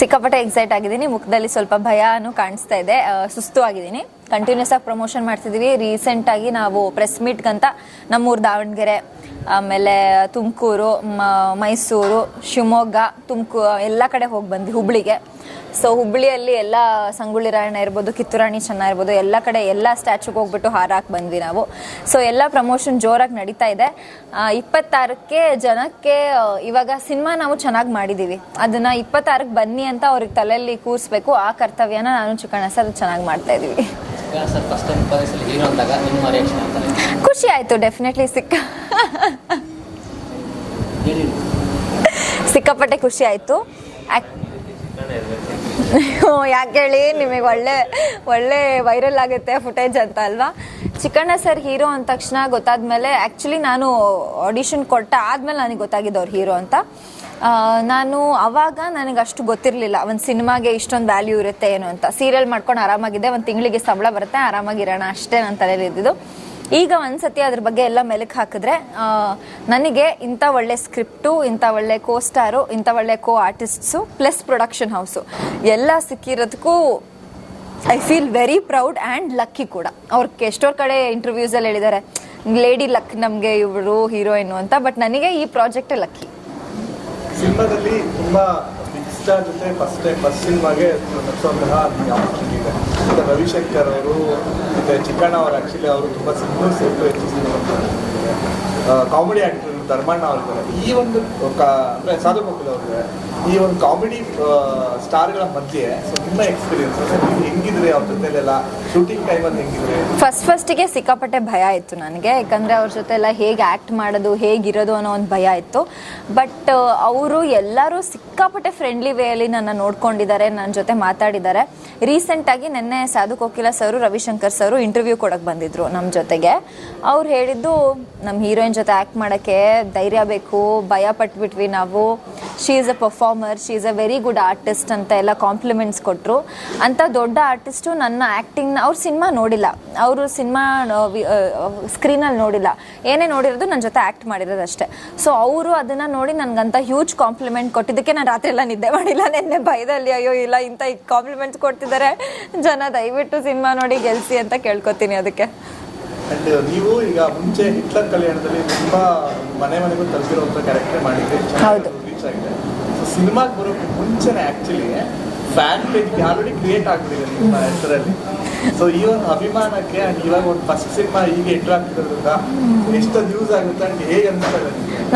ಸಿಕ್ಕಾಪಟ್ಟೆ ಎಕ್ಸೈಟ್ ಆಗಿದ್ದೀನಿ. ಮುಖದಲ್ಲಿ ಸ್ವಲ್ಪ ಭಯನೂ ಕಾಣಿಸ್ತಾ ಇದೆ. ಸುಸ್ತು ಆಗಿದ್ದೀನಿ. ಕಂಟಿನ್ಯೂಸ್ ಆಗಿ ಪ್ರಮೋಷನ್ ಮಾಡ್ತಿದ್ದೀವಿ ರೀಸೆಂಟ್ ಆಗಿ ನಾವು ಪ್ರೆಸ್ ಮೀಟ್ಗಂತ ನಮ್ಮೂರು ದಾವಣಗೆರೆ, ಆಮೇಲೆ ತುಮಕೂರು ಮೈಸೂರು, ಶಿವಮೊಗ್ಗ ತುಮಕೂರು ಎಲ್ಲ ಕಡೆ ಹೋಗಿ ಬಂದ್ವಿ ಹುಬ್ಳಿಗೆ. ಸೊ ಹುಬ್ಳಿಯಲ್ಲಿ ಎಲ್ಲ ಸಂಗೊಳ್ಳಿ ರಾಯಣ್ಣ ಇರ್ಬೋದು ಕಿತ್ತೂರಾಣಿ ಚೆನ್ನ ಇರ್ಬೋದು ಎಲ್ಲ ಕಡೆ ಎಲ್ಲ ಸ್ಟ್ಯಾಚುಗೆ ಹೋಗ್ಬಿಟ್ಟು ಹಾರಾಕ್ ಬಂದ್ವಿ ನಾವು. ಸೊ ಎಲ್ಲ ಪ್ರಮೋಷನ್ ಜೋರಾಗಿ ನಡೀತಾ ಇದೆ. ಇಪ್ಪತ್ತಾರಕ್ಕೆ ಜನಕ್ಕೆ ಇವಾಗ ಸಿನಿಮಾ ನಾವು ಚೆನ್ನಾಗಿ ಮಾಡಿದ್ದೀವಿ ಅದನ್ನ ಇಪ್ಪತ್ತಾರಕ್ಕೆ ಬನ್ನಿ ಅಂತ ಅವ್ರಿಗೆ ತಲೆಯಲ್ಲಿ ಕೂರಿಸ್ಬೇಕು. ಆ ಕರ್ತವ್ಯನ ನಾನು ಚಿಕ್ಕಣ್ಣ ಸರ್ ಚೆನ್ನಾಗಿ ಮಾಡ್ತಾ ಅಂತಾರೆ ಖುಷಿ ಆಯಿತು ಡೆಫಿನೆಟ್ಲಿ ಸಿಕ್ಕ. ಸಿಕ್ಕಾಪಟ್ಟೆ ಖುಷಿ ಆಯಿತು. ಯಾಕೆ ಹೇಳಿ ನಿಮಗೆ ಒಳ್ಳೆ ಒಳ್ಳೆ ವೈರಲ್ ಆಗುತ್ತೆ ಫುಟೇಜ್ ಅಂತ ಅಲ್ವಾ? ಚಿಕ್ಕಣ್ಣ ಸರ್ ಹೀರೋ ಅಂದ ತಕ್ಷಣ ಗೊತ್ತಾದ್ಮೇಲೆ ಆ್ಯಕ್ಚುಲಿ ನಾನು ಆಡಿಷನ್ ಕೊಟ್ಟ ಆದ್ಮೇಲೆ ನನಗೆ ಗೊತ್ತಾಗಿದ್ದು ಅವ್ರು ಹೀರೋ ಅಂತ. ನಾನು ಅವಾಗ ನನಗೆ ಅಷ್ಟು ಗೊತ್ತಿರಲಿಲ್ಲ, ಒಂದು ಸಿನಿಮಾಗೆ ಇಷ್ಟೊಂದು ವ್ಯಾಲ್ಯೂ ಇರುತ್ತೆ ಏನು ಅಂತ. ಸೀರಿಯಲ್ ಮಾಡ್ಕೊಂಡು ಆರಾಮಾಗಿದೆ ಒಂದು ತಿಂಗಳಿಗೆ ಸಂಬಳ ಬರುತ್ತೆ ಆರಾಮಾಗಿರೋಣ ಅಷ್ಟೇ ನನ್ನ ತಲೆಯಲ್ಲಿ ಇದ್ದಿದ್ದು. ಈಗ ಒಂದ್ಸತಿ ಅದ್ರ ಬಗ್ಗೆ ಎಲ್ಲ ಮೆಲುಕು ಹಾಕಿದ್ರೆ ನನಗೆ ಇಂಥ ಒಳ್ಳೆ ಸ್ಕ್ರಿಪ್ಟು, ಇಂಥ ಒಳ್ಳೆ ಕೋ ಸ್ಟಾರು ಇಂಥ ಒಳ್ಳೆ co artists plus production house ಎಲ್ಲ ಸಿಕ್ಕಿರೋದಕ್ಕೂ I feel very proud and lucky ಕೂಡ. ಅವ್ರಿಗೆ ಎಷ್ಟೋ ಕಡೆ ಇಂಟರ್ವ್ಯೂಸಲ್ಲಿ ಹೇಳಿದ್ದಾರೆ ಲೇಡಿ ಲಕ್ ನಮಗೆ ಇವರು ಹೀರೋಯಿನು ಅಂತ ಬಟ್ ನನಗೆ ಈ ಪ್ರಾಜೆಕ್ಟೇ ಲಕ್ಕಿ ಸಿನಿಮಾದಲ್ಲಿ ತುಂಬಾ ಸ್ಟಾರ್ ಜೊತೆ ಫಸ್ಟ್ ಟೈಮ್ ಫಸ್ಟ್ ಸಿನಿಮಾಗೆ ರವಿಶಂಕರ್ ಅವರು ಮತ್ತು ಚಿಕ್ಕಣ್ಣ ಅವರು ಆಕ್ಚುಲಿ ಅವರು ತುಂಬಾ simple safe comedy actor Dharmanna ಅವ್ರಿಗೆ ಈ ಒಂದು ಅಂದ್ರೆ ಸಾಧು ಕಪಿಲ್ ಅವ್ರಿಗೆ ಈ ಒಂದು ಕಾಮಿಡಿ ಸ್ಟಾರ್ಗಳ ಮಧ್ಯೆ ಸೊ ನಿಮ್ಮ ಎಕ್ಸ್ಪೀರಿಯನ್ಸ್ ಹೆಂಗಿದ್ರೆ ಅವ್ರ ಜೊತೆಲೆಲ್ಲ? ಶೂಟಿಂಗ್ ಟೈಮಲ್ಲಿ ಹೆಂಗಿದ್ರೆ? ಫಸ್ಟ್ ಫಸ್ಟಿಗೆ ಸಿಕ್ಕಾಪಟ್ಟೆ ಭಯ ಇತ್ತು ನನಗೆ. ಯಾಕಂದರೆ ಅವ್ರ ಜೊತೆ ಎಲ್ಲ ಹೇಗೆ ಆ್ಯಕ್ಟ್ ಮಾಡೋದು, ಹೇಗಿರೋದು ಅನ್ನೋ ಒಂದು ಭಯ ಇತ್ತು. ಬಟ್ ಅವರು ಎಲ್ಲರೂ ಸಿಕ್ಕಾಪಟ್ಟೆ ಫ್ರೆಂಡ್ಲಿ ವೇ ಅಲ್ಲಿ ನನ್ನ ನೋಡ್ಕೊಂಡಿದ್ದಾರೆ ನನ್ನ ಜೊತೆ ಮಾತಾಡಿದ್ದಾರೆ. ರೀಸೆಂಟಾಗಿ ನಿನ್ನೆ ಸಾಧು ಕೋಕಿಲ ಸರು, ರವಿಶಂಕರ್ ಸರು ಇಂಟರ್ವ್ಯೂ ಕೊಡಕ್ಕೆ ಬಂದಿದ್ರು ನಮ್ಮ ಜೊತೆಗೆ. ಅವ್ರು ಹೇಳಿದ್ದು ನಮ್ಮ ಹೀರೋಯಿನ್ ಜೊತೆ ಆ್ಯಕ್ಟ್ ಮಾಡೋಕ್ಕೆ ಧೈರ್ಯ ಬೇಕು, ಭಯ ಪಟ್ಬಿಟ್ವಿ ನಾವು. She is a performer she is a very good artist ಅಂತ ಎಲ್ಲ ಕಾಂಪ್ಲಿಮೆಂಟ್ಸ್ ಕೊಟ್ಟರು ಅಂತ ದೊಡ್ಡ ಆರ್ಟಿಸ್ಟು ನನ್ನ ಆ್ಯಕ್ಟಿಂಗ್ನ ಅವ್ರು ಸಿನಿಮಾ ನೋಡಿಲ್ಲ. ಅವರು ಸಿನಿಮಾ ಸ್ಕ್ರೀನಲ್ಲಿ ನೋಡಿಲ್ಲ. ಏನೇ ನೋಡಿರೋದು ನನ್ನ ಜೊತೆ ಆ್ಯಕ್ಟ್ ಮಾಡಿರೋದು ಅಷ್ಟೇ. ಸೊ ಅವರು ಅದನ್ನು ನೋಡಿ ನನಗಂತ ಹ್ಯೂಜ್ ಕಾಂಪ್ಲಿಮೆಂಟ್ ಕೊಟ್ಟಿದ್ದಕ್ಕೆ ನಾನು ರಾತ್ರಿ ಎಲ್ಲ ನಿದ್ದೆ ಮಾಡಿಲ್ಲ. ನಿನ್ನೆ ಭಯದಲ್ಲಿ, ಅಯ್ಯೋ, ಇಲ್ಲ ಇಂಥ ಕಾಂಪ್ಲಿಮೆಂಟ್ಸ್ ಕೊಡ್ತಿದ್ದಾರೆ ಜನ ದಯವಿಟ್ಟು ಸಿನಿಮಾ ನೋಡಿ ಗೆಲ್ಸಿ ಅಂತ ಕೇಳ್ಕೊತೀನಿ ಅದಕ್ಕೆ. ಅಂಡ್ ನೀವು ಈಗ ಮುಂಚೆ ಹಿಟ್ಲರ್ ಕಲ್ಯಾಣದಲ್ಲಿ ತುಂಬಾ ಮನೆ ಮನೆಗೂ ತಲುಪಿರುವಂತ ಕ್ಯಾರೆಕ್ಟರ್ ಮಾಡಿದ್ರಿ ಹೌದು. ರೀಚ್ ಆಗಿದೆ ಸೊ ಸಿನಿಮಾಗೆ ಬರೋಕ್ಕೆ ಮುಂಚೆನೆ actually fan page already create ಆಗ್ತಿದೆ ನಿಮ್ಮ ಹೆಸರಲ್ಲಿ. ಸೊ ಈ ಅಭಿಮಾನಕ್ಕೆ ಅಂಡ್ ಇವಾಗ ಒಂದು ಫಸ್ಟ್ ಸಿನಿಮಾ ಈಗ ಎಷ್ಟು ಆಗುತ್ತೆ ಅಂಡ್ ಹೇಗೆ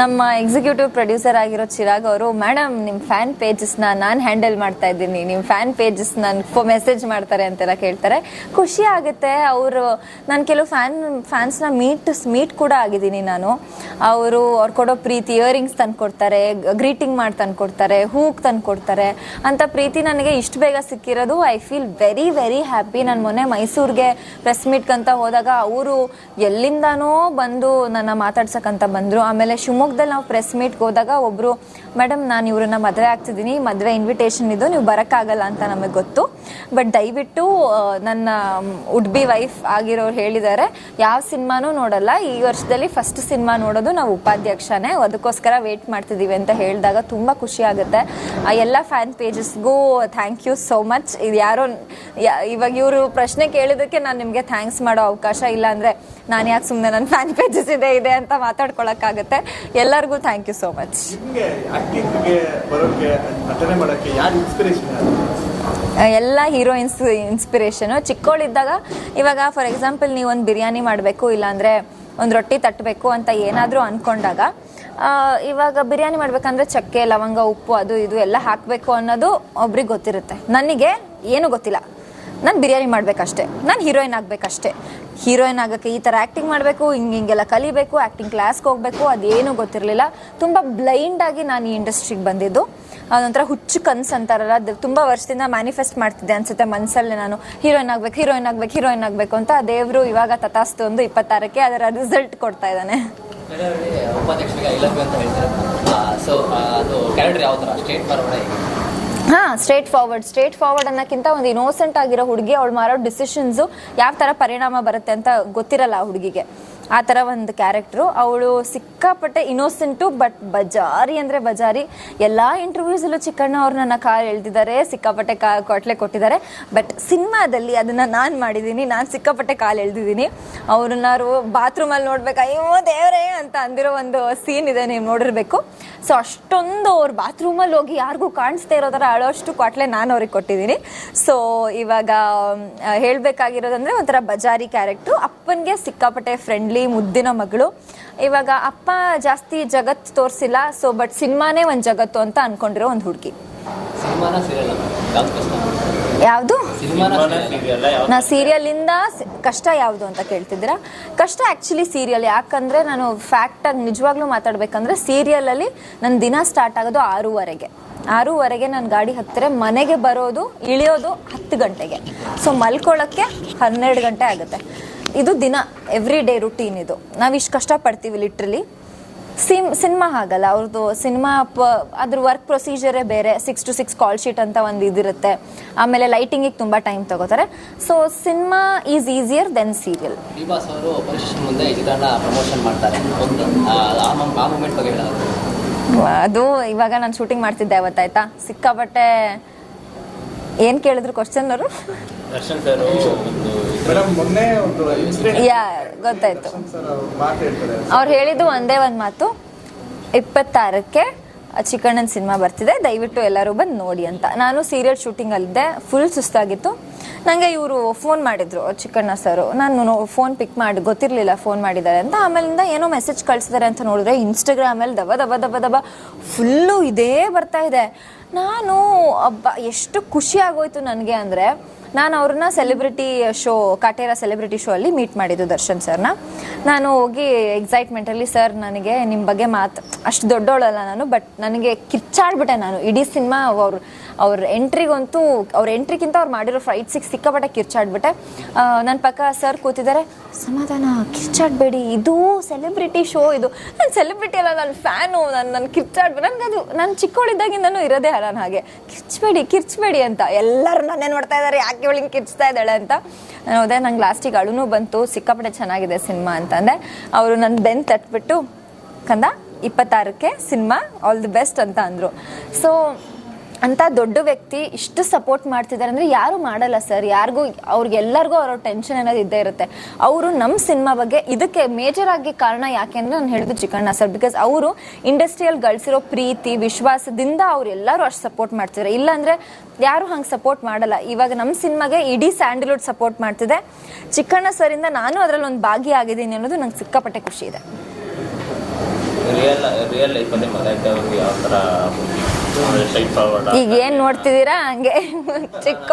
ನಮ್ಮ ಎಕ್ಸಿಕ್ಯೂಟಿವ್ ಪ್ರೊಡ್ಯೂಸರ್ ಆಗಿರೋ ಚಿರಾಗ್ ಅವರು ಮೇಡಮ್ ನಿಮ್ಮ ಫ್ಯಾನ್ ಪೇಜಸ್ನ ನಾನು ಹ್ಯಾಂಡಲ್ ಮಾಡ್ತಾ ಇದ್ದೀನಿ. ನಿಮ್ಮ ಫ್ಯಾನ್ ಪೇಜಸ್ ನನ್ ಮೆಸೇಜ್ ಮಾಡ್ತಾರೆ ಅಂತೆಲ್ಲ ಕೇಳ್ತಾರೆ. ಖುಷಿ ಆಗುತ್ತೆ. ಅವರು ನಾನು ಕೆಲವು ಫ್ಯಾನ್ ಫ್ಯಾನ್ಸ್ನ ಮೀಟ್ ಮೀಟ್ ಕೂಡ ಆಗಿದ್ದೀನಿ ನಾನು. ಅವರು ಅವ್ರು ಕೊಡೋ ಪ್ರೀತಿ ಇಯರಿಂಗ್ಸ್ ತಂದು ಕೊಡ್ತಾರೆ ಗ್ರೀಟಿಂಗ್ ಮಾಡಿ ತಂದು ಕೊಡ್ತಾರೆ ಹೂಕ್ ತಂದು ಕೊಡ್ತಾರೆ ಅಂತ ಪ್ರೀತಿ ನನಗೆ ಇಷ್ಟು ಬೇಗ ಸಿಕ್ಕಿರೋದು I feel very very happy ನಾನು ಮೊನ್ನೆ ಮೈಸೂರಿಗೆ ಪ್ರೆಸ್ ಮೀಟ್ಗಂತ ಹೋದಾಗ ಅವರು ಎಲ್ಲಿಂದನೋ ಬಂದು ನನ್ನ ಮಾತಾಡ್ಸಕ್ಕಂತ ಬಂದರು. ಆಮೇಲೆ ಶಿವಮೊಗ್ಗದಲ್ಲಿ ನಾವು ಪ್ರೆಸ್ ಮೀಟ್ಗೆ ಹೋದಾಗ ಒಬ್ಬರು ಮೇಡಮ್ ನಾನು ಇವ್ರನ್ನ ಮದುವೆ ಆಗ್ತಿದ್ದೀನಿ ಮದುವೆ ಇನ್ವಿಟೇಷನ್ ಇದು, ನೀವು ಬರೋಕ್ಕಾಗಲ್ಲ ಅಂತ ನಮಗೆ ಗೊತ್ತು. ಬಟ್ ದಯವಿಟ್ಟು ನನ್ನ ವುಡ್ ಬಿ ವೈಫ್ ಆಗಿರೋರು ಹೇಳಿದ್ದಾರೆ ಯಾವ ಸಿನಿಮಾನೂ ನೋಡಲ್ಲ, ಈ ವರ್ಷದಲ್ಲಿ ಫಸ್ಟ್ ಸಿನಿಮಾ ನೋಡೋದು ನಾವು ಉಪಾಧ್ಯಕ್ಷನೇ, ಅದಕ್ಕೋಸ್ಕರ ವೇಟ್ ಮಾಡ್ತಿದ್ದೀವಿ ಅಂತ ಹೇಳಿದಾಗ ತುಂಬ ಖುಷಿ ಆಗುತ್ತೆ. ಎಲ್ಲ ಫ್ಯಾನ್ ಪೇಜಸ್ಗೂ ಥ್ಯಾಂಕ್ ಯು ಸೋ ಮಚ್. ಇದು ಯಾರೋ ಇವಾಗ ಇವರು ಪ್ರಶ್ನೆ ಕೇಳಿದ್ದಕ್ಕೆ ನಾನು ನಿಮಗೆ ಥ್ಯಾಂಕ್ಸ್ ಮಾಡೋ ಅವಕಾಶ ಇಲ್ಲ ಅಂದರೆ ನಾನು ಯಾಕೆ ಸುಮ್ಮನೆ ನನ್ನ ಫ್ಯಾನ್ ಪೇಜಸ್ ಇದೆ ಇದೆ ಅಂತ ಮಾತಾಡ್ಕೊಳಕ್ಕಾಗುತ್ತೆ. ಎಲ್ಲರಿಗೂ ಥ್ಯಾಂಕ್ ಯು ಸೋ ಮಚ್. ಎಲ್ಲ ಹೀರೋಯಿನ್ಸ್ ಇನ್ಸ್ಪಿರೇಷನು ಚಿಕ್ಕವಳಿದ್ದಾಗ ಇವಾಗ ಫಾರ್ ಎಕ್ಸಾಂಪಲ್ ನೀವು ಒಂದು ಬಿರಿಯಾನಿ ಮಾಡಬೇಕು ಇಲ್ಲಾಂದರೆ ಒಂದು ರೊಟ್ಟಿ ತಟ್ಟಬೇಕು ಅಂತ ಏನಾದರೂ ಅಂದ್ಕೊಂಡಾಗ ಇವಾಗ ಬಿರಿಯಾನಿ ಮಾಡ್ಬೇಕಂದ್ರೆ ಚಕ್ಕೆ, ಲವಂಗ, ಉಪ್ಪು, ಅದು ಇದು ಎಲ್ಲ ಹಾಕಬೇಕು ಅನ್ನೋದು ಒಬ್ರಿಗೆ ಗೊತ್ತಿರುತ್ತೆ. ನನಗೆ ಏನು ಗೊತ್ತಿಲ್ಲ. ನಾನು ಬಿರಿಯಾನಿ ಮಾಡ್ಬೇಕಷ್ಟೆ. ನಾನು ಹೀರೋಯಿನ್ ಆಗ್ಬೇಕಷ್ಟೆ. ಹೀರೋಯಿನ್ ಆಗೋಕ್ಕೆ ಈ ಥರ ಆ್ಯಕ್ಟಿಂಗ್ ಮಾಡಬೇಕು, ಹಿಂಗೆ ಹಿಂಗೆಲ್ಲ ಕಲಿಬೇಕು ಆ್ಯಕ್ಟಿಂಗ್ ಕ್ಲಾಸ್ಗೆ ಹೋಗಬೇಕು, ಅದೇನೂ ಗೊತ್ತಿರಲಿಲ್ಲ. ತುಂಬ ಬ್ಲೈಂಡಾಗಿ ನಾನು ಈ ಇಂಡಸ್ಟ್ರಿಗೆ ಬಂದಿದ್ದು. ಅದೊಂಥರ ಹುಚ್ಚು ಕನ್ಸು ಅಂತಾರಲ್ಲ, ಅದು ತುಂಬ ವರ್ಷದಿಂದ ಮ್ಯಾನಿಫೆಸ್ಟ್ ಮಾಡ್ತಿದ್ದೆ ಅನ್ಸುತ್ತೆ ಮನಸ್ಸಲ್ಲೇ ನಾನು. ಹೀರೋಯಿನ್ ಆಗಬೇಕು ಹೀರೋಯಿನ್ ಆಗ್ಬೇಕು ಹೀರೋಯಿನ್ ಆಗಬೇಕು ಅಂತ ದೇವರು ಇವಾಗ ತಥಾಸ್ತು ಒಂದು ಇಪ್ಪತ್ತಾರಕ್ಕೆ ಅದರ ರಿಸಲ್ಟ್ ಕೊಡ್ತಾ ಇದ್ದಾನೆ. ಹಾ ಸ್ಟ್ರೇಟ್ ಫಾರ್ವರ್ಡ್ ಸ್ಟ್ರೇಟ್ ಫಾರ್ವರ್ಡ್ ಅನ್ನೋಕ್ಕಿಂತ ಒಂದು ಇನೋಸೆಂಟ್ ಆಗಿರೋ ಹುಡುಗಿ, ಅವಳು ಮಾರೋ ಡಿಸಿಷನ್ಸು ಯಾವ ಥರ ಪರಿಣಾಮ ಬರುತ್ತೆ ಅಂತ ಗೊತ್ತಿರಲ್ಲ ಆ ಹುಡುಗಿಗೆ. ಆ ಥರ ಒಂದು ಕ್ಯಾರೆಕ್ಟ್ರು ಅವಳು ಸಿಕ್ಕಾಪಟ್ಟೆ ಇನ್ನೋಸೆಂಟು ಬಟ್ ಬಜಾರಿ ಅಂದರೆ ಬಜಾರಿ. ಎಲ್ಲ ಇಂಟರ್ವ್ಯೂಸಲ್ಲೂ ಚಿಕ್ಕಣ್ಣ ಅವ್ರು ನನ್ನ ಕಾಲು ಎಳ್ದಿದ್ದಾರೆ, ಸಿಕ್ಕಾಪಟ್ಟೆ ಕಾ, ಕೊಟ್ಲೆ ಕೊಟ್ಟಿದ್ದಾರೆ. ಬಟ್ ಸಿನಿಮಾದಲ್ಲಿ ಅದನ್ನು ನಾನು ಮಾಡಿದ್ದೀನಿ, ನಾನು ಸಿಕ್ಕಾಪಟ್ಟೆ ಕಾಲು ಎಳ್ದಿದ್ದೀನಿ. ಅವ್ರನ್ನಾರು ಬಾತ್ರೂಮಲ್ಲಿ ನೋಡ್ಬೇಕು, ಅಯ್ಯೋ ದೇವರೇ ಅಂತ ಅಂದಿರೋ ಒಂದು ಸೀನ್ ಇದೆ ನೀವು ನೋಡಿರ್ಬೇಕು. ಸೊ ಅಷ್ಟೊಂದು ಅವ್ರ ಬಾತ್ರೂಮಲ್ಲಿ ಹೋಗಿ ಯಾರಿಗೂ ಕಾಣಿಸ್ತಾ ಇರೋ ಅಳೋಷ್ಟು ಕೊಟ್ಲೆ ನಾನು ಅವ್ರಿಗೆ ಕೊಟ್ಟಿದ್ದೀನಿ. ಸೊ ಇವಾಗ ಹೇಳ್ಬೇಕಾಗಿರೋದಂದ್ರೆ ಒಂಥರ ಬಜಾರಿ ಕ್ಯಾರೆಕ್ಟ್ರು ಅಪ್ಪನಿಗೆ ಸಿಕ್ಕಾಪಟ್ಟೆ ಫ್ರೆಂಡ್ಲಿ ಮುದ್ದಿನ ಮಗಳು. ಇವಾಗ ಅಪ್ಪ ಜಾಸ್ತಿ ಜಗತ್ತು ತೋರಿಸಿಲ್ಲ ಸೊ ಬಟ್ ಸಿನಿಮಾನೇ ಒಂದು ಜಗತ್ತು ಅಂತ ಅನ್ಕೊಂಡಿರೋ ಒಂದು ಹುಡುಗಿ. ಸಿನಿಮಾನ ಸೀರಿಯಲ್ ಯಾವ್ದು? ನಾ ಸೀರಿಯಲಿಂದ ಕಷ್ಟ ಯಾವುದು ಅಂತ ಕೇಳ್ತಿದ್ದೀರಾ? ಕಷ್ಟ ಆ್ಯಕ್ಚುಲಿ ಸೀರಿಯಲ್ ಯಾಕಂದ್ರೆ ನಾನು ಫ್ಯಾಕ್ಟಾಗಿ ನಿಜವಾಗ್ಲೂ ಮಾತಾಡ್ಬೇಕಂದ್ರೆ ಸೀರಿಯಲಲ್ಲಿ ನನ್ನ ದಿನ ಸ್ಟಾರ್ಟ್ ಆಗೋದು ಆರೂವರೆಗೆ. ಆರೂವರೆಗೆ ನಾನು ಗಾಡಿ ಹತ್ತಿರ ಮನೆಗೆ ಬರೋದು ಇಳಿಯೋದು ಹತ್ತು ಗಂಟೆಗೆ. ಸೊ ಮಲ್ಕೊಳ್ಳೋಕ್ಕೆ ಹನ್ನೆರಡು ಗಂಟೆ ಆಗುತ್ತೆ. ಇದು ದಿನ ಎವ್ರಿ ಡೇ ರುಟೀನ್ ಇದು. ನಾವು ಇಷ್ಟು ಕಷ್ಟಪಡ್ತೀವಿ ಲಿಟ್ರಲಿ ಸಿಮ್ ಸಿನಿಮಾ ಆಗಲ್ಲ ಅವ್ರದ್ದು ಸಿನಿಮಾ ಪ ಅದ್ರ ವರ್ಕ್ ಪ್ರೊಸೀಜರೇ ಬೇರೆ six to six call sheet ಅಂತ ಒಂದು ಇದಿರುತ್ತೆ. ಆಮೇಲೆ ಲೈಟಿಂಗಿಗೆ ತುಂಬ ಟೈಮ್ ತಗೋತಾರೆ. So cinema is easier than serial D boss ಅವರು ಪರಿಶಿಷ್ಟ ಮುಂದೆ ಈ ಪ್ರಮೋಷನ್ ಮಾಡ್ತಾರೆ. ಒಂದು ಆ ಆ- ಆ ಮೂಮೆಂಟ್ ಬಗ್ಗೆ ಹೇಳೋದು ಅದು ಇವಾಗ ನಾನು ಶೂಟಿಂಗ್ ಮಾಡ್ತಿದ್ದೆ ಅವತ್ತಾಯ್ತಾ? ಸಿಕ್ಕಾಪಟ್ಟೆ ಏನು ಕೇಳಿದ್ರು ಕ್ವಶನ್ ಅವರು? ದರ್ಶನ್ ಸರ್ ಒಂದು ಮೇಡಮ್ ಮೊನ್ನೆ ಒಂದು ಯಾ ಗೊತ್ತಾಯ್ತು. ಸರ್ ಅವ್ರು ಹೇಳ್ತಾರೆ ಅವ್ರು ಹೇಳಿದ್ದು ಒಂದೇ ಒಂದು ಮಾತು. ಇಪ್ಪತ್ತಾರಕ್ಕೆ ಚಿಕ್ಕಣ್ಣನ ಸಿನಿಮಾ ಬರ್ತಿದೆ. ದಯವಿಟ್ಟು ಎಲ್ಲರೂ ಬಂದು ನೋಡಿ ಅಂತ. ನಾನು ಸೀರಿಯಲ್ ಶೂಟಿಂಗಲ್ಲಿದ್ದೆ ಫುಲ್ ಸುಸ್ತಾಗಿತ್ತು. ನನಗೆ ಇವರು ಫೋನ್ ಮಾಡಿದ್ರು ಚಿಕ್ಕಣ್ಣ ಸರ್. ನಾನು ಫೋನ್ ಪಿಕ್ ಮಾಡಿ ಗೊತ್ತಿರಲಿಲ್ಲ ಫೋನ್ ಮಾಡಿದ್ದಾರೆ ಅಂತ. ಆಮೇಲಿಂದ ಏನೋ ಮೆಸೇಜ್ ಕಳಿಸಿದ್ದಾರೆ ಅಂತ ನೋಡಿದ್ರೆ ಇನ್ಸ್ಟಾಗ್ರಾಮಲ್ಲಿ ದಬ ದಬ ದಬ ದಬ ಫುಲ್ಲು ಇದೇ ಬರ್ತಾ ಇದೆ. ನಾನು ಅಬ್ಬ ಎಷ್ಟು ಖುಷಿ ಆಗೋಯ್ತು ನನಗೆ ಅಂದರೆ ನಾನು ಅವ್ರನ್ನ celebrity show Kaatera celebrity show ಅಲ್ಲಿ ಮೀಟ್ ಮಾಡಿದ್ದು ದರ್ಶನ್ ಸರ್ನ. ನಾನು ಹೋಗಿ ಎಕ್ಸೈಟ್ಮೆಂಟಲ್ಲಿ ಸರ್ ನನಗೆ ನಿಮ್ಮ ಬಗ್ಗೆ ಮಾತು ಅಷ್ಟು ದೊಡ್ಡವಳಲ್ಲ ನಾನು ಬಟ್ ನನಗೆ ಕಿಚ್ಚಾಡ್ಬಿಟ್ಟೆ ನಾನು. ಇಡೀ ಸಿನಿಮಾ ಅವ್ರು, ಅವ್ರ ಎಂಟ್ರಿಗಂತೂ, ಅವ್ರ ಎಂಟ್ರಿಗಿಂತ ಅವ್ರು ಮಾಡಿರೋ ಫ್ಲೈಟ್ ಸಿಕ್ಸ್ ಸಿಕ್ಕಾಪಟ್ಟೆ ಕಿರ್ಚಾಡ್ಬಿಟ್ಟೆ. ನನ್ನ ಪಕ್ಕ ಸರ್ ಕೂತಿದ್ದಾರೆ, ಸಮಾಧಾನ, ಕಿರ್ಚಾಡ್ಬೇಡಿ. ಇದು ಸೆಲೆಬ್ರಿಟಿ ಶೋ ಇದು. ನಾನು ಸೆಲೆಬ್ರಿಟಿ ಅಲ್ಲ ನನ್ನ ಫ್ಯಾನು, ನಾನು ನನ್ನ ಕಿರ್ಚಾಡ್ಬೇಡಿ ನನಗದು ನಾನು ಚಿಕ್ಕವಳಿದ್ದಾಗಿಂದನೂ ಇರೋದೇ ನಾನು ಹಾಗೆ. ಕಿರ್ಚ್ಬೇಡಿ ಕಿರ್ಚ್ಬೇಡಿ ಅಂತ. ಎಲ್ಲರೂ ನನ್ನೇ ನೋಡ್ತಾ ಇದ್ದಾರೆ ಯಾಕೆ ಇವಳಿಗೆ ಕಿರ್ಚ್ತಾ ಇದ್ದಾಳೆ ಅಂತ. ನಾನು ಹೋದೆ, ನಂಗೆ ಲಾಸ್ಟಿಗೆ ಅಳುನೂ ಬಂತು, ಸಿಕ್ಕಾಪಟ್ಟೆ ಚೆನ್ನಾಗಿದೆ ಸಿನಿಮಾ ಅಂತಂದೆ. ಅವರು ನನ್ನ ಬೆನ್ ತಟ್ಬಿಟ್ಟು ಕಂದ ಇಪ್ಪತ್ತಾರಕ್ಕೆ ಸಿನಿಮಾ ಆಲ್ ದಿ ಬೆಸ್ಟ್ ಅಂತ ಅಂದರು. ಸೊ ಅಂತ ದೊಡ್ಡ ವ್ಯಕ್ತಿ ಇಷ್ಟು ಸಪೋರ್ಟ್ ಮಾಡ್ತಿದ್ದಾರೆ ಅಂದರೆ ಯಾರು ಮಾಡಲ್ಲ ಸರ್ ಯಾರಿಗೂ, ಅವ್ರಿಗೆಲ್ಲರಿಗೂ ಅವರ ಟೆನ್ಷನ್ ಅನ್ನೋದು ಇದ್ದೇ ಇರುತ್ತೆ. ಅವರು ನಮ್ಮ ಸಿನಿಮಾ ಬಗ್ಗೆ ಇದಕ್ಕೆ ಮೇಜರ್ ಆಗಿ ಕಾರಣ ಯಾಕೆ ಅಂದ್ರೆ ನಾನು ಹೇಳಿದ್ದು ಚಿಕ್ಕಣ್ಣ ಸರ್ ಬಿಕಾಸ್ ಅವರು ಇಂಡಸ್ಟ್ರಿಯಲ್ ಗಳಿಸಿರೋ ಪ್ರೀತಿ, ವಿಶ್ವಾಸದಿಂದ ಅವ್ರು ಎಲ್ಲರೂ ಅಷ್ಟು ಸಪೋರ್ಟ್ ಮಾಡ್ತಿದ್ದಾರೆ ಇಲ್ಲಾಂದರೆ ಯಾರು ಹಂಗೆ ಸಪೋರ್ಟ್ ಮಾಡಲ್ಲ. ಇವಾಗ ನಮ್ಮ ಸಿನಿಮಾಗೆ ಇಡೀ ಸ್ಯಾಂಡಲ್ವುಡ್ ಸಪೋರ್ಟ್ ಮಾಡ್ತಿದೆ. ಚಿಕ್ಕಣ್ಣ ಸರಿಂದ ನಾನು ಅದರಲ್ಲಿ ಒಂದು ಭಾಗಿಯಾಗಿದ್ದೀನಿ ಅನ್ನೋದು ನಂಗೆ ಸಿಕ್ಕಾಪಟ್ಟೆ ಖುಷಿ ಇದೆ. ರಿಯಲ್ ರಿಯಲ್ ಲೈಫಲ್ಲಿ ಯಾವ ಥರ ಈಗ ಏನು ನೋಡ್ತಿದ್ದೀರಾ? ಹಂಗೆ ಚಿಕ್ಕ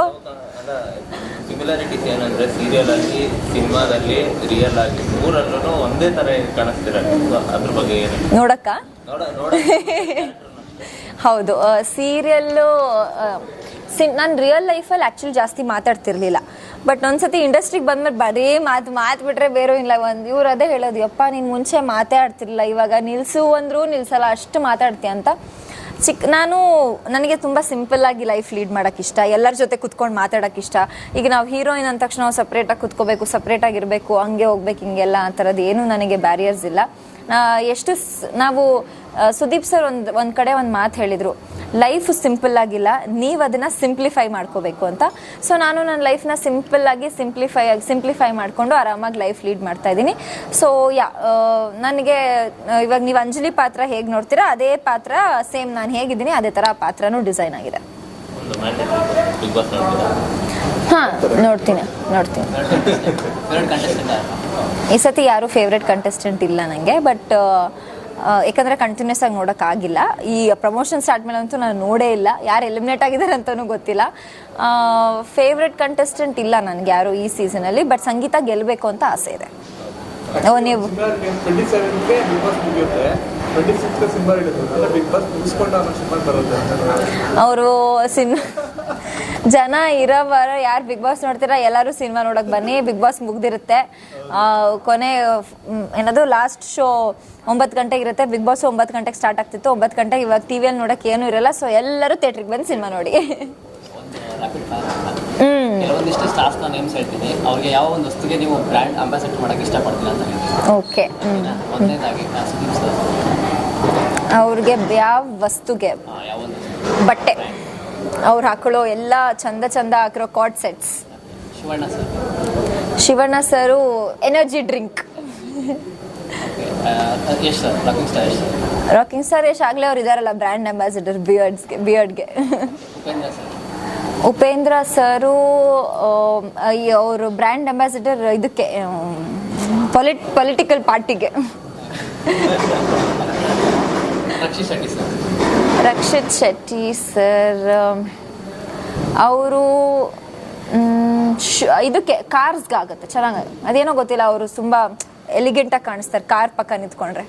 ಸಿಮಿಲಾರಿಟೀಸ್ ಏನಂದ್ರೆ ಸೀರಿಯಲ್ ಅಲ್ಲಿ ಸಿನಿಮಾದಲ್ಲಿ ರಿಯಲ್ ಆಗಿ ಮೂರಲ್ಲೂ ಒಂದೇ ತರ ಕಾಣಿಸ್ತಿರಲ್ಲ ಅದ್ರ ಬಗ್ಗೆ ಏನು? ನೋಡಕ್ಕ? ನೋಡ ನೋಡ ಹೌದು. ಸೀರಿಯಲ್ಲು ಸಿನ್ ನಾನು ರಿಯಲ್ ಲೈಫಲ್ಲಿ ಆ್ಯಕ್ಚುಲಿ ಜಾಸ್ತಿ ಮಾತಾಡ್ತಿರ್ಲಿಲ್ಲ. ಬಟ್ ಒಂದ್ಸತಿ ಇಂಡಸ್ಟ್ರಿಗೆ ಬಂದ್ಮೇಲೆ ಬರೀ ಮಾತು ಮಾತು ಬಿಟ್ರೆ ಬೇರೆ ಇಲ್ಲ. ಒಂದು ಇವ್ರು ಅದೇ ಹೇಳೋದು ಯಪ್ಪ ನೀನು ಮುಂಚೆ ಮಾತೇ ಆಡ್ತಿರ್ಲಿಲ್ಲ ಇವಾಗ ನಿಲ್ಸು ಅಂದ್ರೂ ನಿಲ್ಸಲ್ಲ. ಅಷ್ಟು ಮಾತಾಡ್ತೀಯ? ಅಂತ. ಚಿಕ್ಕ ನಾನು ನನಗೆ ತುಂಬ ಸಿಂಪಲ್ ಆಗಿ ಲೈಫ್ ಲೀಡ್ ಮಾಡೋಕೆ ಇಷ್ಟ. ಎಲ್ಲರ ಜೊತೆ ಕುತ್ಕೊಂಡು ಮಾತಾಡೋಕೆ ಇಷ್ಟ. ಈಗ ನಾವು ಹೀರೋಯಿನ್ ಅಂದ ತಕ್ಷಣ ನಾವು ಸಪ್ರೇಟಾಗಿ ಕುತ್ಕೋಬೇಕು ಸಪ್ರೇಟಾಗಿ ಇರಬೇಕು, ಹಂಗೆ ಹೋಗ್ಬೇಕು, ಹಿಂಗೆಲ್ಲ ಆ ಥರದ್ದು ಏನೂ ನನಗೆ ಬ್ಯಾರಿಯರ್ಸ್ ಇಲ್ಲ. ಎಷ್ಟು ನಾವು ಸುದೀಪ್ ಸರ್ ಒಂದು ಒಂದು ಕಡೆ ಒಂದು ಮಾತು ಹೇಳಿದರು. ಲೈಫ್ ಸಿಂಪಲ್ ಆಗಿಲ್ಲ ನೀವು ಅದನ್ನು ಸಿಂಪ್ಲಿಫೈ ಮಾಡ್ಕೋಬೇಕು ಅಂತ. ಸೊ ನಾನು ನನ್ನ ಲೈಫ್ನ ಸಿಂಪಲ್ ಆಗಿ ಸಿಂಪ್ಲಿಫೈ ಆಗಿ ಸಿಂಪ್ಲಿಫೈ ಮಾಡಿಕೊಂಡು ಆರಾಮಾಗಿ ಲೈಫ್ ಲೀಡ್ ಮಾಡ್ತಾ ಇದ್ದೀನಿ. ಸೊ ಯಾ ನನಗೆ ಇವಾಗ ನೀವು ಅಂಜಲಿ ಪಾತ್ರ ಹೇಗೆ ನೋಡ್ತೀರಾ? ಅದೇ ಪಾತ್ರ ಸೇಮ್ ನಾನು ಹೇಗಿದ್ದೀನಿ ಅದೇ ಥರ ಪಾತ್ರನು ಡಿಸೈನ್ ಆಗಿದೆ. ಹಾಂ ನೋಡ್ತೀನಿ ನೋಡ್ತೀನಿ. ಈ ಸತಿ ಯಾರು ಫೇವ್ರೆಟ್ ಕಂಟೆಸ್ಟೆಂಟ್ ಇಲ್ಲ ನನಗೆ ಬಟ್ ಯಾಕಂದರೆ ಕಂಟಿನ್ಯೂಸ್ ಆಗಿ ನೋಡೋಕ್ಕಾಗಿಲ್ಲ. ಈ ಪ್ರಮೋಷನ್ ಸ್ಟಾರ್ಟ್ ಮೇಲೆ ಅಂತೂ ನಾನು ನೋಡೇ ಇಲ್ಲ. ಯಾರು ಎಲಿಮಿನೇಟ್ ಆಗಿದ್ದಾರೆ ಅಂತಲೂ ಗೊತ್ತಿಲ್ಲ. ಫೇವ್ರೆಟ್ ಕಂಟೆಸ್ಟೆಂಟ್ ಇಲ್ಲ ನನಗೆ ಯಾರು ಈ ಸೀಸನಲ್ಲಿ ಬಟ್ ಸಂಗೀತ ಗೆಲ್ಲಬೇಕು ಅಂತ ಆಸೆ ಇದೆ. ಓ, ನೀವು ಅವರು ಸಿನ್ ಜನ ಇರೋವರ ಯಾರು ಬಿಗ್ ಬಾಸ್ ನೋಡ್ತೀರಾ? ಎಲ್ಲರೂ ಸಿನಿಮಾ ನೋಡಕ್ ಬನ್ನಿ. ಬಿಗ್ ಬಾಸ್ ಮುಗ್ದಿರುತ್ತೆ. ಕೊನೆ ಏನದು ಲಾಸ್ಟ್ ಶೋ ಒಂಬತ್ತು ಗಂಟೆಗೆ ಇರುತ್ತೆ. ಬಿಗ್ ಬಾಸ್ ಒಂಬತ್ತು ಗಂಟೆಗೆ ಸ್ಟಾರ್ಟ್ ಆಗ್ತಿತ್ತು. ಒಂಬತ್ತು ಗಂಟೆಗೆ ಇವಾಗ ಟಿವಿಯಲ್ಲಿ ನೋಡಕ್ ಏನೂ ಇರಲ್ಲ. ಸೊ ಎಲ್ಲರೂ ಥಿಯೇಟ್ರಿಗೆ ಬಂದು ಸಿನಿಮಾ ನೋಡಿ. ಒಂದು ರ್ಯಾಪಿಡ್ ಫೈರ್ ಹ್ಮ್. ಕೆಲವೊಂದು ಒಂದಿಷ್ಟು ಸ್ಟಾರ್ಸ್ನ ನೇಮ್ಸ್ ಹೇಳ್ತೀನಿ. ಅವ್ರಿಗೆ ಯಾವ ಒಂದು ವಸ್ತುಗೆ ನೀವು ಬ್ರ್ಯಾಂಡ್ ಅಂಬಾಸಿಡರ್ ಮಾಡೋಕ್ಕೆ ಇಷ್ಟಪಡ್ತೀರಾ ಅಂತ ಓಕೆ ಮೊದಲನೇದಾಗಿ ಅವ್ರಿಗೆ ಯಾವ ವಸ್ತುಗೆ? ಬಟ್ಟೆ. ಅವ್ರು ಹಾಕೊಳ್ಳೋ ಎಲ್ಲ ಚಂದ ಚಂದ ಹಾಕಿರೋ ಕಾಟ್ sets Shivanna sir energy drink rocking star Yash Yash ಆಗ್ಲೇ ಅವ್ರು ಇದಾರಲ್ಲ ಬ್ರ್ಯಾಂಡ್ ಅಂಬಾಸಿಡರ್ ಬಿಯರ್ಡ್ಸ್ಗೆ ಬಿಯರ್ಡ್ಗೆ ಉಪೇಂದ್ರ ಸರ್ ಉಪೇಂದ್ರ ಸರು ಅವರು ಬ್ರ್ಯಾಂಡ್ ಅಂಬಾಸಿಡರ್ ಇದಕ್ಕೆ ಪೊಲಿಟ್ ಪೊಲಿಟಿಕಲ್ ಪಾರ್ಟಿಗೆ ರಕ್ಷಿತ್ ಶೆಟ್ಟಿ ಸರ್ ಅವರು ಇದಕ್ಕೆ ಕಾರ್ಸ್ಗಾಗುತ್ತೆ ಚೆನ್ನಾಗಿ ಅದೇನೋ ಗೊತ್ತಿಲ್ಲ ಅವರು ತುಂಬ ಎಲಿಗೆಂಟಾಗಿ ಕಾಣಿಸ್ತಾರೆ ಕಾರ್ ಪಕ್ಕ ನಿಂತ್ಕೊಂಡ್ರೆ.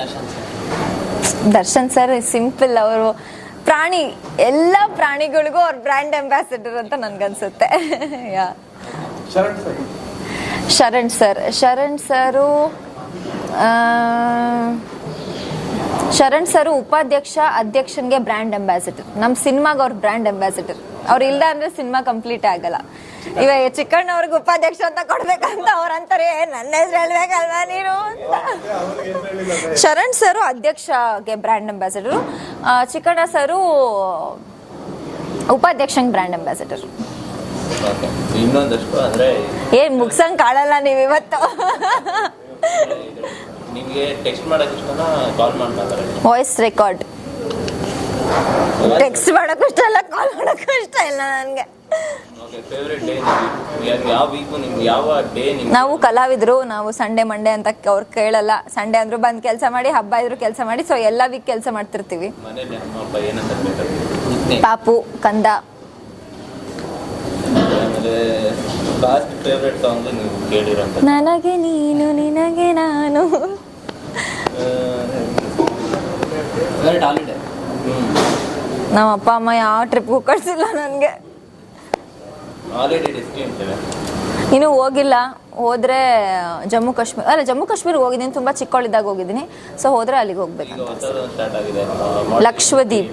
Darshan sir Darshan sir simple ಅವರು ಪ್ರಾಣಿ ಎಲ್ಲ ಪ್ರಾಣಿಗಳಿಗೂ ಅವ್ರ ಬ್ರ್ಯಾಂಡ್ ಅಂಬಾಸಿಡರ್ ಅಂತ ನನ್ಗನ್ಸುತ್ತೆ. Yeah. Sharan sir. Sharan sir Sharan sir ಉಪಾಧ್ಯಕ್ಷ ಅಧ್ಯಕ್ಷನ್ಗೆ ಬ್ರ್ಯಾಂಡ್ ಅಂಬಾಸಿಡರ್ ನಮ್ಮ ಸಿನಿಮಾಗ ಅವ್ರ ಬ್ರ್ಯಾಂಡ್ ಅಂಬಾಸಿಡರ್ ಅವ್ರು ಇಲ್ಲ ಅಂದ್ರೆ ಸಿನಿಮಾ ಕಂಪ್ಲೀಟ್ ಆಗಲ್ಲ. ಇವಾಗ ಚಿಕ್ಕಣ್ಣ ಅವ್ರಿಗೆ ಉಪಾಧ್ಯಕ್ಷ ಅಂತ ಕೊಡ್ಬೇಕಂತ ಅವ್ರ ಅಂತಾರೆ "ಏ, ನನ್ನ ಹೆಸರು ಹೇಳ್ಬೇಕಲ್ವಾ ನೀನು? ಅಂತ. ಶರಣ್ ಸರ್ ಅಧ್ಯಕ್ಷಗೆ ಬ್ರ್ಯಾಂಡ್ ಅಂಬಾಸಿಡರ್ ಚಿಕ್ಕಣ್ಣ ಸರು ಉಪಾಧ್ಯಕ್ಷಂಗೆ ಬ್ರ್ಯಾಂಡ್ ಅಂಬಾಸಿಡರ್ ಓಕೆ. ಇನ್ನೊಂದಷ್ಟು ಅಂದ್ರೆ ಏನ್ ಮುಗ್ಸಂಗ್ ಕಾಣಲ್ಲ ನೀವು ಇವತ್ತು ನಿಮಗೆ ಟೆಕ್ಸ್ಟ್ ಮಾಡಕ್ಕೆ ಇಷ್ಟನಾ ಕಾಲ್ ಮಾಡ್ತಾರೆ ವಾಯ್ಸ್ ರೆಕಾರ್ಡ್ ಟೆಕ್ಸ್ಟ್ ಮಾಡೋಕ್ಕೂ ಇಷ್ಟ ಇಲ್ಲ ಕಾಲ್ ಮಾಡೋಕ್ಕೂ ಇಷ್ಟ ಇಲ್ಲ ನನಗೆ. ನಾವು ಕಲಾವಿದ್ರು ನಾವು ಸಂಡೇ ಮಂಡೇ ಅಂತ ಅವ್ರು ಕೇಳಲ್ಲ. ಸಂಡೆ ಅಂದ್ರು ಬಂದ್ ಕೆಲಸ ಮಾಡಿ ಹಬ್ಬ ಇದ್ರು ಕೆಲಸ ಮಾಡಿ ಸೊ ಎಲ್ಲ ವೀಕ್ ಕೆಲಸ ಮಾಡ್ತಿರ್ತೀವಿ. ಪಾಪು ಕಂದ. ನನಗೆ ನೀನು ನಿನಗೆ ನಾನು. ನಮ್ಮ ಅಪ್ಪ ಅಮ್ಮ ಯಾವ ಟ್ರಿಪ್ಗೂ ಕಳ್ಸಿಲ್ಲ ನನಗೆ. ಇನ್ನೂ ಹೋಗಿಲ್ಲ. ಹೋದ್ರೆ ಜಮ್ಮು ಕಾಶ್ಮೀರ ಅಲ್ಲ ಜಮ್ಮು ಕಾಶ್ಮೀರ್ ಹೋಗಿದ್ದೀನಿ. ತುಂಬಾ ಚಿಕ್ಕವಳಿದ್ದಾಗ ಹೋಗಿದ್ದೀನಿ. ಸೊ ಹೋದ್ರೆ ಅಲ್ಲಿಗೆ ಹೋಗ್ಬೇಕು ಹೋಗ್ಬೇಕಂತ ಲಕ್ಷದ್ವೀಪ್.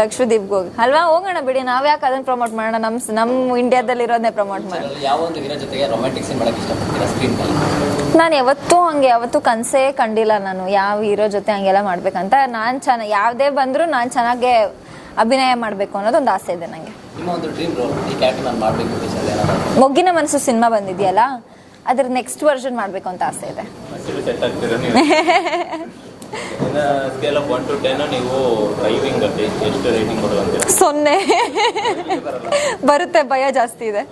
ಲಕ್ಷದ್ವೀಪ್ಗೆ ಹೋಗಿ. ಅಲ್ವಾ? ಹೋಗೋಣ ಬಿಡಿ. ನಾವ್ ಯಾಕೆ ಅದನ್ನ ಪ್ರಮೋಟ್ ಮಾಡೋಣ? ನಮ್ ನಮ್ಮ ಇಂಡಿಯಾದಲ್ಲಿ ಇರೋದನ್ನೇ ಪ್ರಮೋಟ್ ಮಾಡೋಣ ಒಂದು ನಾನು ಯಾವತ್ತೂ ಹಂಗೆ ಯಾವತ್ತೂ ಕನಸೇ ಕಂಡಿಲ್ಲ ನಾನು. ಯಾವ ಹೀರೋ ಜೊತೆ ಹಂಗೆಲ್ಲ ಮಾಡ್ಬೇಕಂತ. ನಾನು ಚೆನ್ನಾಗಿ ಯಾವುದೇ ಬಂದರೂ ನಾನು ಚೆನ್ನಾಗೆ ಅಭಿನಯ ಮಾಡಬೇಕು ಅನ್ನೋದೊಂದು ಆಸೆ ಇದೆ ನನಗೆ ಮೊಗ್ಗಿನ ಮನಸ್ಸು ಸಿನಿಮಾ ಬಂದಿದೆಯಲ್ಲ ಅದ್ರ ನೆಕ್ಸ್ಟ್ ವರ್ಷನ್ ಮಾಡಬೇಕು ಅಂತ ಆಸೆ ಇದೆ. ಸೊನ್ನೆ. ಬರುತ್ತೆ ಭಯ ಜಾಸ್ತಿ ಇದೆ.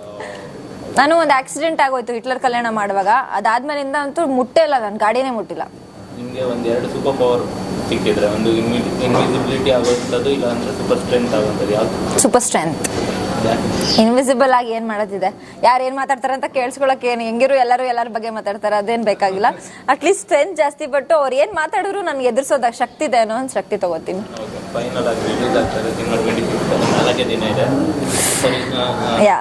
ನಾನು ಒಂದು ಆಕ್ಸಿಡೆಂಟ್ ಆಗೋಯ್ತು ಹಿಟ್ಲರ್ ಕಲ್ಯಾಣ ಮಾಡುವಾಗ. ಅದಾದ್ಮೇಲಿಂದ ಅಂತೂ ಮುಟ್ಟೇ ಇಲ್ಲ ನಾನು ಗಾಡಿನೇ ಮುಟ್ಟಿಲ್ಲ. ನಿಮಗೆ ಒಂದು ಎರಡು ಸೂಪರ್ ಪವರ್ ಸಿಕ್ಕಿದ್ರೆ ಒಂದು ಇನ್ವಿಸಿಬಿಲಿಟಿ ಆಗುವಂಥದ್ದು ಇಲ್ಲ ಅಂದ್ರೆ ಸೂಪರ್ ಸ್ಟ್ರೆಂತ್ ಆಗುವಂಥದ್ದು ಯಾವ್ದು? ಸೂಪರ್ ಸ್ಟ್ರೆಂತ್ ಇನ್ವಿಸಿಬಲ್ ಆಗಿ ಏನ್ ಮಾಡೋದಿದೆ? ಯಾರು ಏನ್ ಮಾತಾಡ್ತಾರೆ ಅಂತ ಕೇಳಿಸ್ಕೊಳಕ್ ಏನು ಹೆಂಗಿರು ಎಲ್ಲರೂ ಎಲ್ಲರ ಬಗ್ಗೆ ಮಾತಾಡ್ತಾರೆ ಅದೇನ್ ಬೇಕಾಗಿಲ್ಲ. ಅಟ್ಲೀಸ್ಟ್ ಸ್ಟ್ರೆಂತ್ ಜಾಸ್ತಿ ಬಟ್ಟು ಅವ್ರು ಏನ್ ಮಾತಾಡಿದ್ರು ನನ್ಗೆ ಎದುರಿಸೋದ ಶಕ್ತಿ ಇದೆ ಅನ್ನೋ ಒಂದು ಶಕ್ತಿ ತಗೋತೀನಿ. ಫೈನಲ್ ಆಗಿ ರಿಲೀಸ್ ಆಗ್ತದೆ ತಿಂಗಳು ಟ್ವೆಂಟಿ ನಾಲ್ಕೇ ದಿನ ಇದೆ. ಸರಿ ಯಾ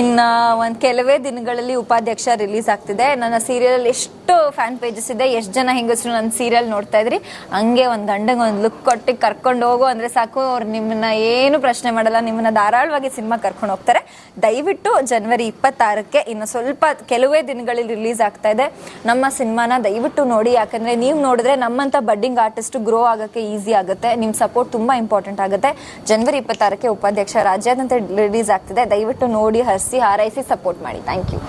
ಇನ್ನ ಒಂದ್ ಕೆಲವೇ ದಿನಗಳಲ್ಲಿ ಉಪಾಧ್ಯಕ್ಷ ರಿಲೀಸ್ ಆಗ್ತಿದೆ. ನನ್ನ ಸೀರಿಯಲ್ ಎಷ್ಟು ಫ್ಯಾನ್ ಪೇಜಸ್ ಇದೆ, ಎಷ್ಟು ಜನ ಹೆಂಗಸರು ನನ್ನ ಸೀರಿಯಲ್ ನೋಡ್ತಾ ಇದ್ರಿ, ಹಂಗೆ ಒಂದ್ ಗಂಡಂಗ್ ಒಂದ್ ಲುಕ್ ಕೊಟ್ಟಿ ಕರ್ಕೊಂಡು ಹೋಗು ಅಂದ್ರೆ ಸಾಕು. ಅವ್ರು ನಿಮ್ಮನ್ನ ಏನು ಪ್ರಶ್ನೆ ಮಾಡಲ್ಲ, ನಿಮ್ಮನ್ನ ಧಾರಾಳವಾಗಿ ಸಿನಿಮಾ ಕರ್ಕೊಂಡು ಹೋಗ್ತಾರೆ. ದಯವಿಟ್ಟು ಜನವರಿ ಇಪ್ಪತ್ತಾರಕ್ಕೆ ಇನ್ನು ಸ್ವಲ್ಪ ಕೆಲವೇ ದಿನಗಳಲ್ಲಿ ರಿಲೀಸ್ ಆಗ್ತಾ ಇದೆ. ನಮ್ಮ ಸಿನಿಮಾನ ದಯವಿಟ್ಟು ನೋಡಿ, ಯಾಕಂದ್ರೆ ನೀವು ನೋಡಿದ್ರೆ ನಮ್ಮಂತ ಬಡ್ಡಿಂಗ್ ಆರ್ಟಿಸ್ಟ್ ಗ್ರೋ ಆಗಕ್ಕೆ ಈಸಿ ಆಗುತ್ತೆ. ನಿಮ್ ಸಪೋರ್ಟ್ ತುಂಬಾ ಇಂಪಾರ್ಟೆಂಟ್ ಆಗುತ್ತೆ. ಜನವರಿ ಇಪ್ಪತ್ತಾರಕ್ಕೆ ಉಪಾಧ್ಯಕ್ಷ ರಾಜ್ಯಾದ್ಯಂತ ರಿಲೀಸ್ ಆಗ್ತಿದೆ. ದಯವಿಟ್ಟು ನೋಡಿ ಹರಿಸಿ ಹಾರೈಸಿ ಸಪೋರ್ಟ್ ಮಾಡಿ. Thank you